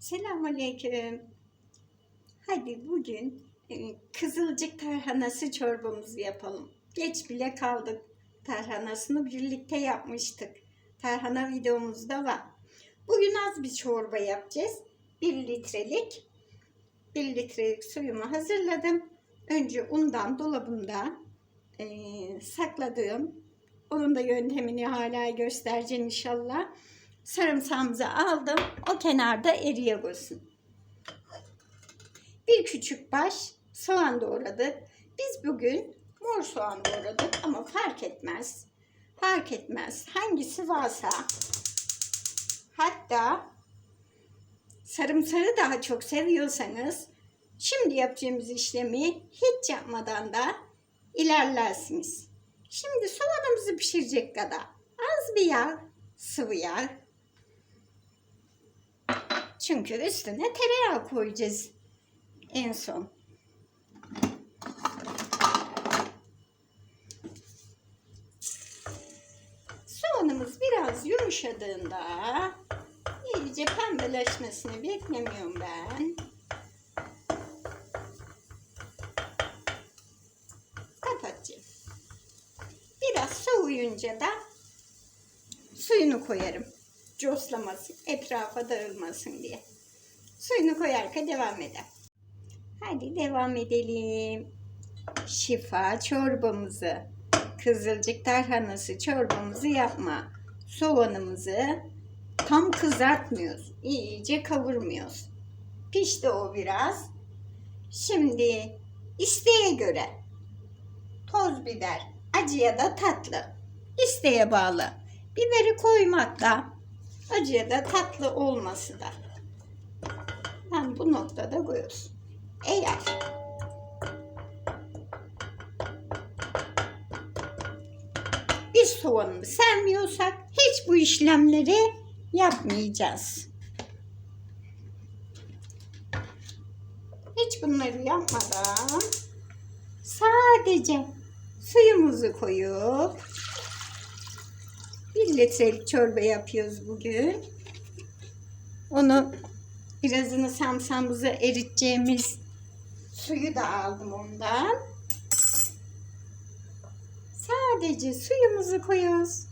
Selamünaleyküm. Hadi bugün e, kızılcık tarhanası çorbamızı yapalım. Geç bile kaldık. Tarhanasını birlikte yapmıştık. Tarhana videomuzda var. Bugün az bir çorba yapacağız. 1 litrelik 1 litrelik suyumu hazırladım. Önce undan dolabımda e, sakladığım onun da yöntemini hala göstereceğim inşallah. Sarımsağımızı aldım. O kenarda eriye koysun. Bir küçük baş soğan doğradık. Biz bugün mor soğan doğradık ama fark etmez. Fark etmez. Hangisi varsa hatta sarımsağı daha çok seviyorsanız şimdi yapacağımız işlemi hiç yapmadan da ilerlersiniz. Şimdi soğanımızı pişirecek kadar az bir yağ, sıvı yağ. Çünkü üstüne tereyağı koyacağız en son. Soğanımız biraz yumuşadığında iyice pembeleşmesini beklemiyorum ben. Kapatacağım. Biraz soğuyunca da suyunu koyarım. Coslamasın, etrafa dağılmasın diye. Suyunu koyarken devam eder. Hadi devam edelim. Şifa çorbamızı, kızılcık tarhanası çorbamızı yapma. Soğanımızı tam kızartmıyoruz. İyice kavurmuyoruz. Pişti o biraz. Şimdi isteğe göre toz biber, acı ya da tatlı. İsteğe bağlı. Biberi koymakla acı ya da tatlı olması da. Ben bu noktada koyuyoruz. Eğer biz soğanını sevmiyorsak hiç bu işlemleri yapmayacağız. Hiç bunları yapmadan sadece suyumuzu koyup litrelik çorba yapıyoruz bugün. Onu birazını samsamımızı eriteceğimiz suyu da aldım ondan. Sadece suyumuzu koyuyoruz.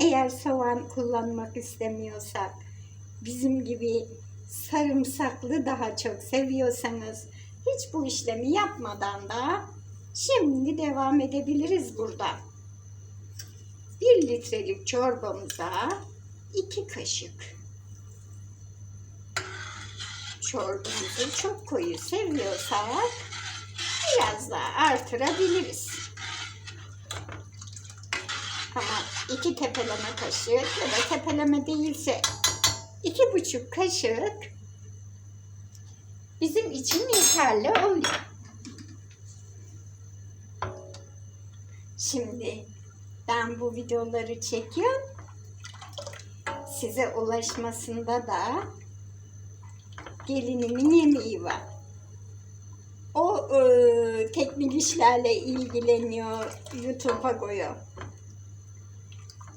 Eğer soğan kullanmak istemiyorsak, bizim gibi sarımsaklı daha çok seviyorsanız hiç bu işlemi yapmadan da şimdi devam edebiliriz burada. 1 litrelik çorbamıza 2 kaşık çorbamızı çok koyu seviyorsak biraz daha artırabiliriz. Ama iki tepeleme kaşık ya da tepeleme değilse iki buçuk kaşık bizim için yeterli oluyor. Şimdi ben bu videoları çekiyorum. Size ulaşmasında da gelinimin yemeği var. O e, teknik işlerle ilgileniyor, YouTube'a koyuyor.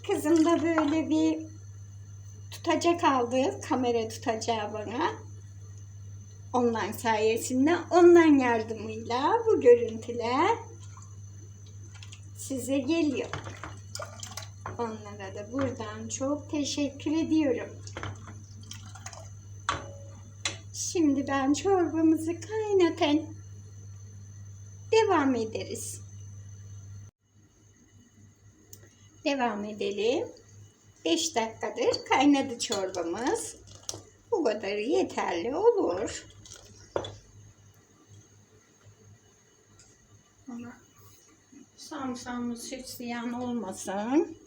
Kızım da böyle bir tutacak aldı, kamera tutacağı bana. Online sayesinde, ondan yardımıyla bu görüntüler size geliyor. Onlara da buradan çok teşekkür ediyorum. Şimdi ben çorbamızı kaynatan devam ederiz. Devam edelim. 5 dakikadır kaynadı çorbamız. Bu kadar yeterli olur. Ama samsamız hiç ziyan olmasın.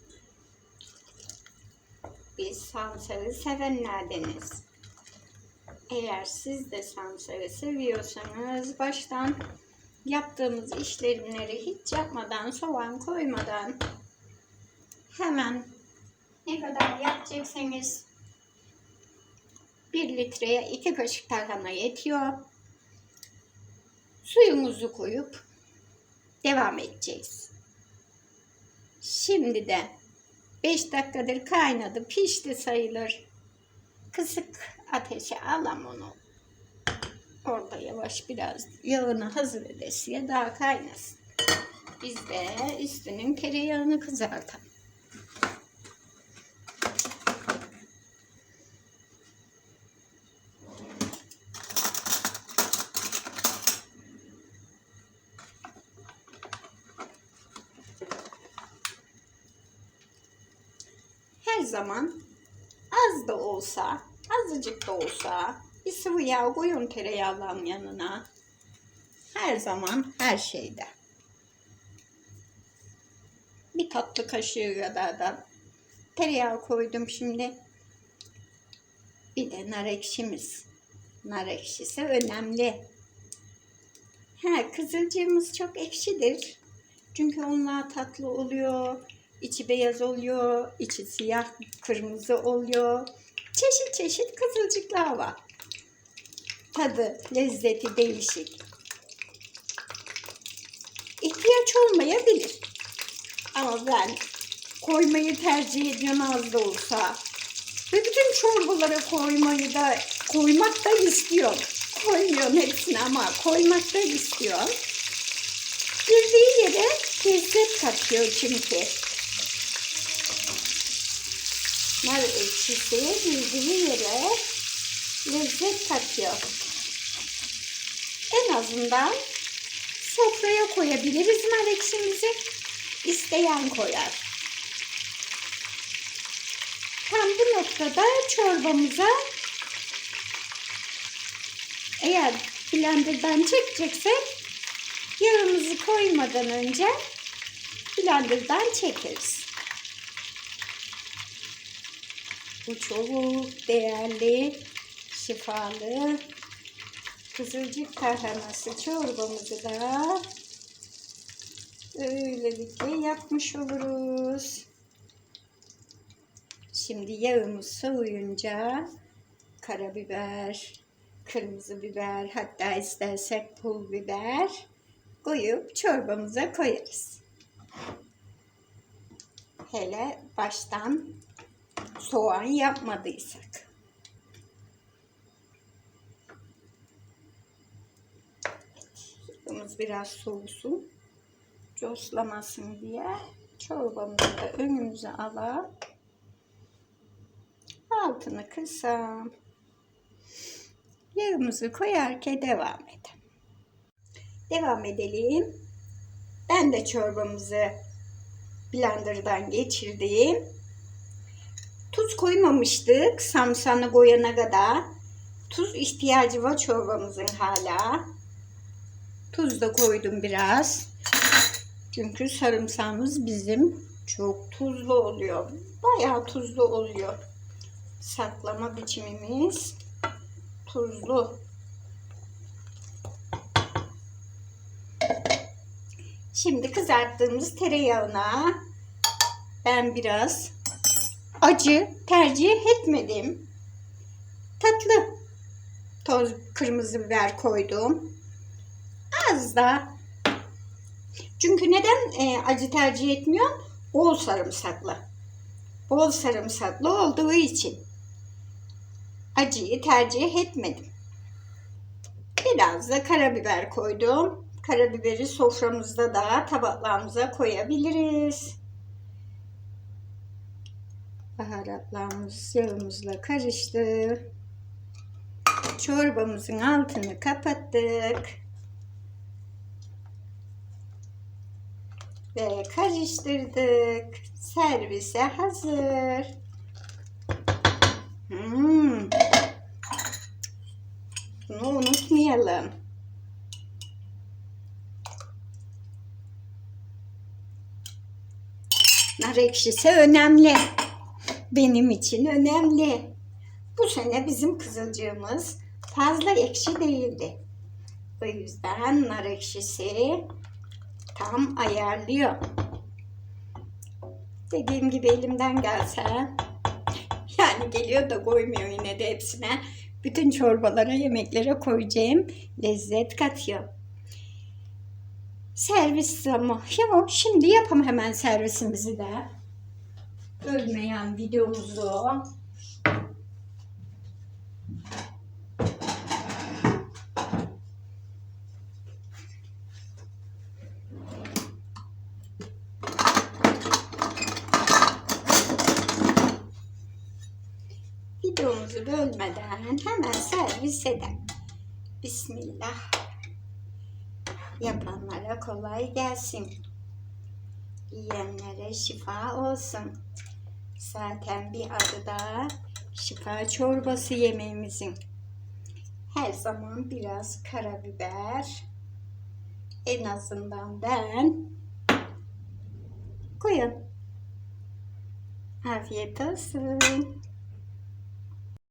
Biz samsağı sevenlerdeniz. Eğer siz de samsarı seviyorsanız baştan yaptığımız işlemleri hiç yapmadan, soğan koymadan hemen ne kadar yapacaksanız 1 litreye 2 kaşık tarhana yetiyor. Suyumuzu koyup devam edeceğiz. Şimdi de 5 dakikadır kaynadı, pişti sayılır. Kısık ateşe alam onu. Orada yavaş biraz yağını hazır edesiye daha kaynasın. Biz de üstünün tereyağını kızartalım. Zaman az da olsa, azıcık da olsa bir sıvı yağ koyun tereyağının yanına. Her zaman her şeyde. Bir tatlı kaşığı kadar da tereyağı koydum şimdi. Bir de nar ekşimiz. Nar ekşisi önemli. Ha, kızılcığımız çok ekşidir. Çünkü onlar tatlı oluyor. İçi beyaz oluyor, içi siyah, kırmızı oluyor. Çeşit çeşit kızılcıklar var. Tadı, lezzeti değişik. İhtiyaç olmayabilir. Ama ben koymayı tercih ediyorum az da olsa. Ve bütün çorbalara koymayı da koymak da istiyorum. Koymuyorum hepsini ama koymak da istiyorum. Girdiği yere lezzet katıyor çünkü. Nar ekşisi girdiği yere lezzet katıyor. En azından sofraya koyabiliriz nar ekşimizi. İsteyen koyar. Tam bu noktada çorbamıza eğer blenderdan çekeceksek yağımızı koymadan önce blenderdan çekeriz. Bu çok değerli, şifalı kızılcık tarhanası çorbamızı da böylelikle yapmış oluruz. Şimdi yağımız soğuyunca karabiber, kırmızı biber, hatta istersek pul biber koyup çorbamıza koyarız. Hele baştan soğan yapmadıysak. Biraz soğusun. Coslamasın diye çorbamızı da önümüze alıp altını kısam. Yağımızı koyarken devam edelim. Devam edelim. Ben de çorbamızı blenderdan geçirdim. Tuz koymamıştık samsanı koyana kadar. Tuz ihtiyacı var çorbamızın hala. Tuz da koydum biraz. Çünkü sarımsağımız bizim çok tuzlu oluyor. Bayağı tuzlu oluyor. Saklama biçimimiz tuzlu. Şimdi kızarttığımız tereyağına ben biraz acı tercih etmedim. Tatlı toz kırmızı biber koydum. Az da çünkü neden e, acı tercih etmiyorum? Bol sarımsaklı. Bol sarımsaklı olduğu için acıyı tercih etmedim. Biraz da karabiber koydum. Karabiberi soframızda da tabaklarımıza koyabiliriz. Baharatlarımız yağımızla karıştı. Çorbamızın altını kapattık. Ve karıştırdık. Servise hazır. Hmm. Bunu unutmayalım. Nar ekşisi önemli. Benim için önemli. Bu sene bizim kızılcığımız fazla ekşi değildi. O yüzden nar ekşisi tam ayarlıyor. Dediğim gibi elimden gelse yani geliyor da koymuyor yine de hepsine. Bütün çorbalara, yemeklere koyacağım lezzet katıyor. Servis zamanı. Ya şimdi yapalım hemen servisimizi de ölmeyen videomuzu videomuzu bölmeden hemen servis edelim. Bismillah. Yapanlara kolay gelsin. Yiyenlere şifa olsun. Zaten bir adı da şifa çorbası yemeğimizin. Her zaman biraz karabiber. En azından ben koyun. Afiyet olsun.